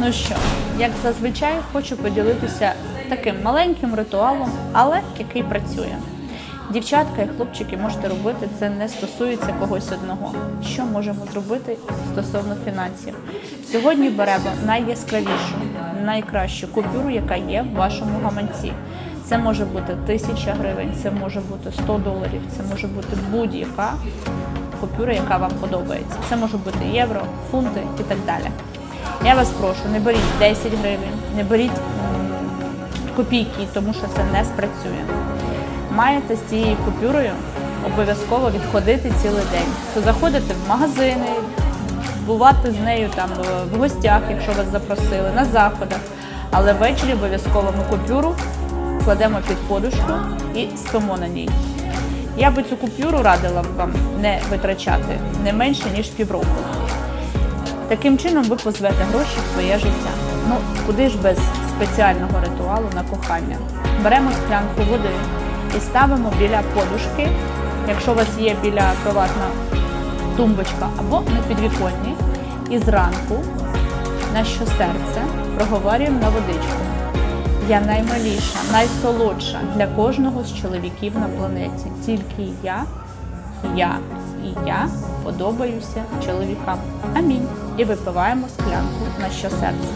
Ну що, як зазвичай, хочу поділитися таким маленьким ритуалом, але який працює. Дівчатка і хлопчики можете робити, це не стосується когось одного. Що можемо зробити стосовно фінансів? Сьогодні беремо найяскравішу, найкращу купюру, яка є в вашому гаманці. Це може бути тисяча гривень, це може бути 100 доларів, це може бути будь-яка купюра, яка вам подобається. Це може бути євро, фунти і так далі. Я вас прошу, не беріть 10 гривень, не беріть копійки, тому що це не спрацює. Маєте з цією купюрою обов'язково відходити цілий день. То заходите в магазини, бувати з нею там е, в гостях, якщо вас запросили, на заходах. Але ввечері обов'язково ми купюру кладемо під подушку і спимо на ній. Я би цю купюру радила вам не витрачати не менше ніж півроку. Таким чином ви позвете гроші в своє життя. Ну куди ж без спеціального ритуалу на кохання? Беремо склянку води і ставимо біля подушки, якщо у вас є біля кроватна тумбочка або на підвіконні, і зранку на щосерце проговорюємо на водичку. Я наймаліша, найсолодша для кожного з чоловіків на планеті. Тільки я, я і я подобаюся чоловікам. Амінь. І випиваємо склянку на щосерце.